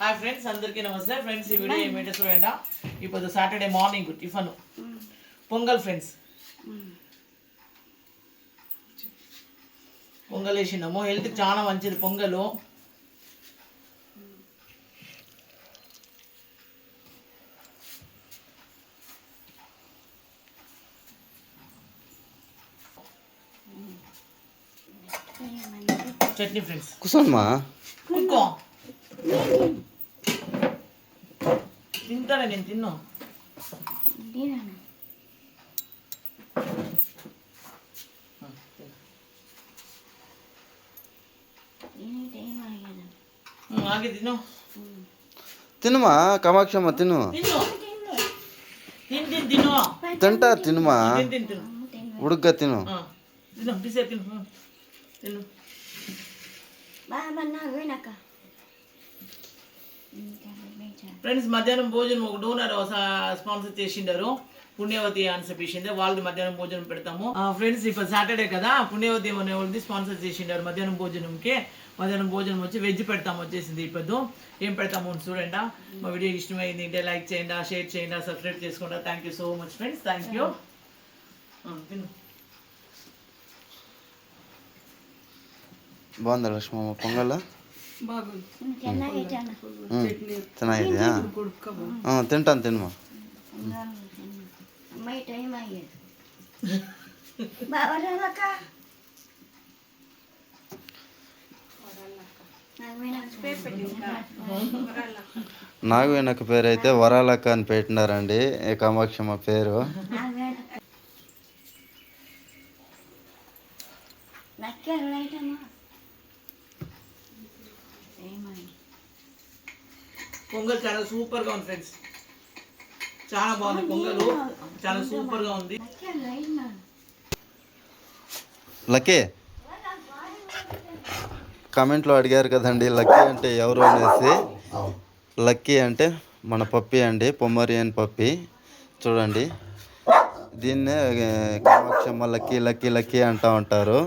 Hi friends అందరికీ నమస్తే. Friends ఈ వీడియో ఏమిటో చూడండి? ఇప్పుడు Saturday morning tiffin. Pongal friends Pongal వేసినాము హెల్త్ చాలా మంచిది. పొంగలు. చట్నీ ఫ్రెండ్స్ కూర్చో. తింటానే నేను తిన్నా ఉమ్, ఆగి తిను తినుమా కామాక్షమ్మ తిను తిను తిను తిను తిను తింటా తినుమా తిను తిను తిను ఉడుగ్గా తిను ఆ, తిను తీసే తిను ఆ, తిను ఫ్రెండ్స్ మధ్యాహ్నం భోజనం ఒక డోనర్ స్పాన్సర్ చేసిండారు. పుణ్యవతి అని చెప్పేసింది. వాళ్ళది మధ్యాహ్నం భోజనం పెడతాము. ఫ్రెండ్స్ ఇప్పుడు సాటర్డే కదా పుణ్యవతి అనే వాళ్ళది స్పాన్సర్ చేసిండారు మధ్యాహ్నం భోజనంకి. మధ్యాహ్నం భోజనం వచ్చి వెజ్ పెడతాము వచ్చేసింది ఇప్పుడు ఏం పెడతాము అని చూడండి. మా వీడియో ఇష్టమైంది అంటే లైక్ చేయండి షేర్ చేయండి సబ్స్క్రైబ్ చేసుకోండి. Thank you so much friends thank you బాగుందా లక్ష్మమ్మ? పొంగల్? ಚೆನ್ನಾಗಿದೆಯಾ ಹ್ಞೂ ತಿಂಟಾನು ತಿನ್ನುಮ నాగవేణక పేరు అయితే వరాలక్క అని పెట్టినారండి ఈ కామాక్షమ్మ పేరు పొంగల్ చాలా సూపర్గా ఉంది ఫ్రెండ్స్. చాలా బాగుంది పొంగల్. చాలా సూపర్గా ఉంది. లక్కీ. కామెంట్లో అడిగారు కదండి లక్కీ అంటే ఎవరు అనేసి. లక్కీ అంటే మన పప్పి అండి పొమ్మరియన్ పప్పి. చూడండి. దీన్నే కామాక్షమ్మ లక్కీ లక్కీ లక్కీ అంటూ ఉంటారు.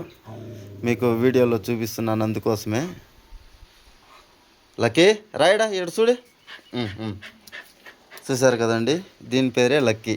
మీకు వీడియోలో చూపిస్తున్నాను అందుకోసమే. లక్కీ రాయడా ఏడు చూడు. చూసారు కదండి? దీని పేరే లక్కీ.